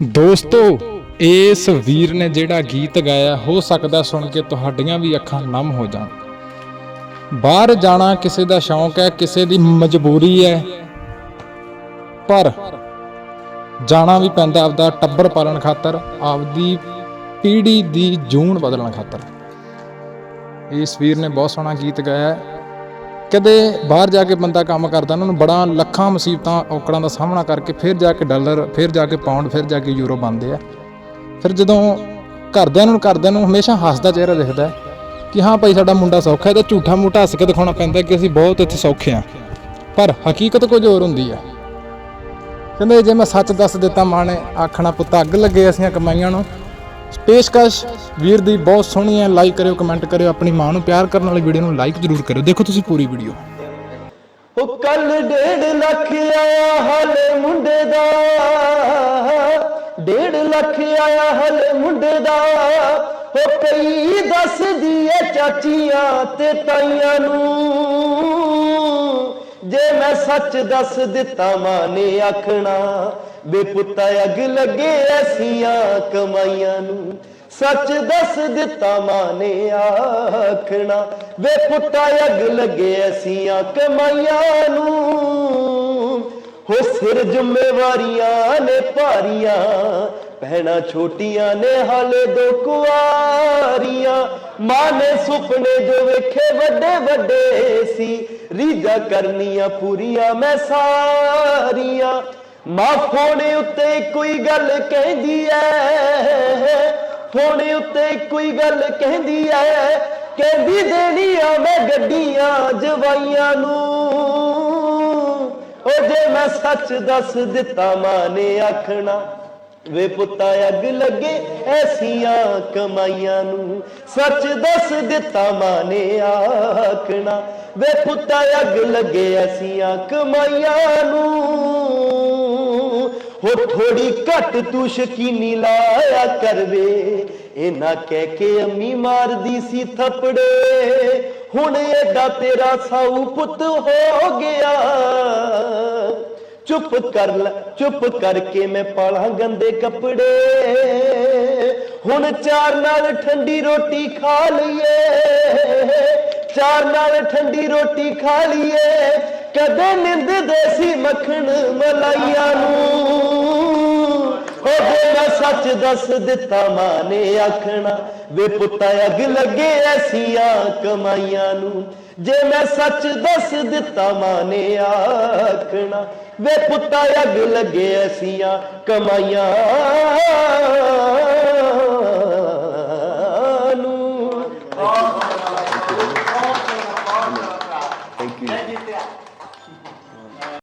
ਦੋਸਤੋ, ਇਸ ਵੀਰ ਨੇ ਜਿਹੜਾ ਗੀਤ ਗਾਇਆ, ਹੋ ਸਕਦਾ ਸੁਣ ਕੇ ਤੁਹਾਡੀਆਂ ਵੀ ਅੱਖਾਂ ਨਮ ਹੋ ਜਾਣ। ਬਾਹਰ ਜਾਣਾ ਕਿਸੇ ਦਾ ਸ਼ੌਂਕ ਹੈ, ਕਿਸੇ ਦੀ ਮਜਬੂਰੀ ਹੈ, ਪਰ ਜਾਣਾ ਵੀ ਪੈਂਦਾ ਆਪਦਾ ਟੱਬਰ ਪਾਲਣ ਖਾਤਰ, ਆਪਦੀ ਪੀੜ੍ਹੀ ਦੀ ਜੂਨ ਬਦਲਣ ਖਾਤਰ। ਇਸ ਵੀਰ ਨੇ ਬਹੁਤ ਸੋਹਣਾ ਗੀਤ ਗਾਇਆ। ਕਦੇ ਬਾਹਰ ਜਾ ਕੇ ਬੰਦਾ ਕੰਮ ਕਰਦਾ, ਉਹਨਾਂ ਨੂੰ ਬੜਾ ਲੱਖਾਂ ਮੁਸੀਬਤਾਂ, ਔਕੜਾਂ ਦਾ ਸਾਹਮਣਾ ਕਰਕੇ ਫਿਰ ਜਾ ਕੇ ਡਾਲਰ, ਫਿਰ ਜਾ ਕੇ ਪਾਉਂਡ ਫਿਰ ਜਾ ਕੇ ਯੂਰੋ ਬਣਦੇ ਆ। ਫਿਰ ਜਦੋਂ ਘਰਦਿਆਂ ਨੂੰ ਘਰਦਿਆਂ ਨੂੰ ਹਮੇਸ਼ਾ ਹੱਸਦਾ ਚਿਹਰਾ ਦਿਖਦਾ ਕਿ ਹਾਂ ਭਾਈ ਸਾਡਾ ਮੁੰਡਾ ਸੌਖਾ ਹੈ, ਤਾਂ ਝੂਠਾ ਮੂਠਾ ਹੱਸ ਕੇ ਦਿਖਾਉਣਾ ਪੈਂਦਾ ਕਿ ਅਸੀਂ ਬਹੁਤ ਇੱਥੇ ਸੌਖੇ ਹਾਂ। ਪਰ ਹਕੀਕਤ ਕੁਝ ਹੋਰ ਹੁੰਦੀ ਹੈ ਕਹਿੰਦੇ ਜੇ ਮੈਂ ਸੱਚ ਦੱਸ ਦਿੱਤਾ ਮਾਂ ਨੇ, ਆਖਣਾ ਪੁੱਤ ਅੱਗ ਲੱਗੇ ਅਸੀਂ ਕਮਾਈਆਂ ਨੂੰ ਪੇਸ਼ਕਸ਼। ਵੀਰ ਦੀ ਬਹੁਤ ਸੋਹਣੀ ਹੈ ਲਾਈਕ ਕਰਿਓ ਕਮੈਂਟ ਕਰਿਓ, ਆਪਣੀ ਮਾਂ ਨੂੰ ਪਿਆਰ ਕਰਨ ਵਾਲੀ ਵੀਡੀਓ ਨੂੰ ਲਾਈਕ ਜ਼ਰੂਰ ਕਰਿਓ। ਦੇਖੋ ਤੁਸੀਂ ਪੂਰੀ ਵੀਡੀਓ ਉਹ ਕੱਲ ਡੇਢ ਲੱਖ ਆਇਆ ਹਲੇ ਮੁੰਡੇ ਦਾ। ਡੇਢ ਲੱਖ ਆਇਆ ਹਲੇ ਮੁੰਡੇ ਦਾ। ਉਹ ਕਈ ਦੱਸਦੀ ਏ ਚਾਚੀਆਂ ਤੇ ਤਾਈਆਂ ਨੂੰ। ਜੇ ਮੈਂ ਸੱਚ ਦੱਸ ਦਿੱਤਾ ਮਾਂ ਨੇ ਆਖਣਾ ਬੇ ਪੁੱਤਾ ਅਗ ਲੱਗੇ ਐਸੀਆਂ ਕਮਾਈਆਂ ਨੂੰ। ਸੱਚ ਦੱਸ ਦਿੱਤਾ ਮਾਂ ਨੇ ਆਖਣਾ ਬੇਪੁੱਤਾ ਅਗ ਲੱਗੇ ਐਸੀਆਂ ਕਮਾਈਆਂ ਨੂੰ। ਹੋ ਸਿਰ ਜ਼ਿੰਮੇਵਾਰੀਆਂ ਨੇ ਭਾਰੀਆਂ ਭੈਣਾ ਛੋਟੀਆਂ ਨੇ ਹਾਲੇ ਦੋ ਕੁਆਰੀਆਂ। ਮਾਂ ਨੇ ਸੁਪਨੇ ਜੋ ਵੇਖੇ ਵੱਡੇ ਵੱਡੇ ਸੀ। ਰੀਝਾਂ ਕਰਨੀਆਂ ਪੂਰੀਆਂ ਮੈਂ ਸਾਰੀਆਂ। ਮਾਂ ਫੋਨ ਉੱਤੇ ਕੋਈ ਗੱਲ ਕਹਿੰਦੀ ਐ। ਫੋਨ ਉੱਤੇ ਕੋਈ ਗੱਲ ਕਹਿੰਦੀ ਐ। ਕਹਿੰਦੀ ਦੇਣੀ ਆ ਮੈਂ ਗੱਡੀਆਂ ਜਵਾਈਆਂ ਨੂੰ। ਉਹ ਜੇ ਮੈਂ ਸੱਚ ਦੱਸ ਦਿੱਤਾ ਮਾਂ ਨੇ ਆਖਣਾ ਵੇ ਪੁੱਤਾ ਅੱਗ ਲੱਗੇ ਐਸੀਆਂ ਕਮਾਈਆਂ ਨੂੰ। ਸੱਚ ਦੱਸ ਦਿੱਤਾ ਮਾਂ ਆਖਣਾ। ਵੇ ਪੁੱਤਾ ਅੱਗ ਲੱਗੇ ਐਸੀਆਂ ਕਮਾਈਆਂ ਨੂੰ। ਹੋ ਥੋੜੀ ਘੱਟ ਤੂੰ ਸ਼ਕੀਨੀ ਲਾਇਆ ਕਰਵੇ। ਇਹਨਾਂ ਕਹਿ ਕੇ ਅੰਮੀ ਮਾਰਦੀ ਸੀ ਥੱਪੜੇ। ਹੁਣ ਐਡਾ ਤੇਰਾ ਸਾਊ ਪੁੱਤ ਹੋ ਗਿਆ। ਚੁੱਪ ਕਰ ਲੈ, ਚੁੱਪ ਕਰਕੇ ਮੈਂ ਪਾਲਾਂ ਗੰਦੇ ਕੱਪੜੇ। ਹੁਣ ਚਾਰ ਨਾਲ ਠੰਡੀ ਰੋਟੀ ਖਾ ਲਈਏ। ਚਾਰ ਨਾਲ ਠੰਡੀ ਰੋਟੀ ਖਾ ਲਈਏ। ਕਦੇ ਨਿੰਦ ਦੇਸੀ ਮੱਖਣ ਮਲਾਈਆਂ ਨੂੰ। ਉਹ ਮੈਂ ਸੱਚ ਦੱਸ ਦਿੱਤਾ ਮਾਂ ਨੇ ਆਖਣਾ, ਵੇ ਪੁੱਤਾ ਅੱਗ ਲੱਗੇ ਐਸੀਆਂ ਕਮਾਈਆਂ ਨੂੰ। ਜੇ ਮੈਂ ਸੱਚ ਦੱਸ ਦਿੱਤਾ ਮਾਂ ਨੇ ਆਖਣਾ, ਵੇ ਪੁੱਤਾ ਅੱਗ ਲੱਗੇ ਐਸੀਆਂ ਕਮਾਈਆਂ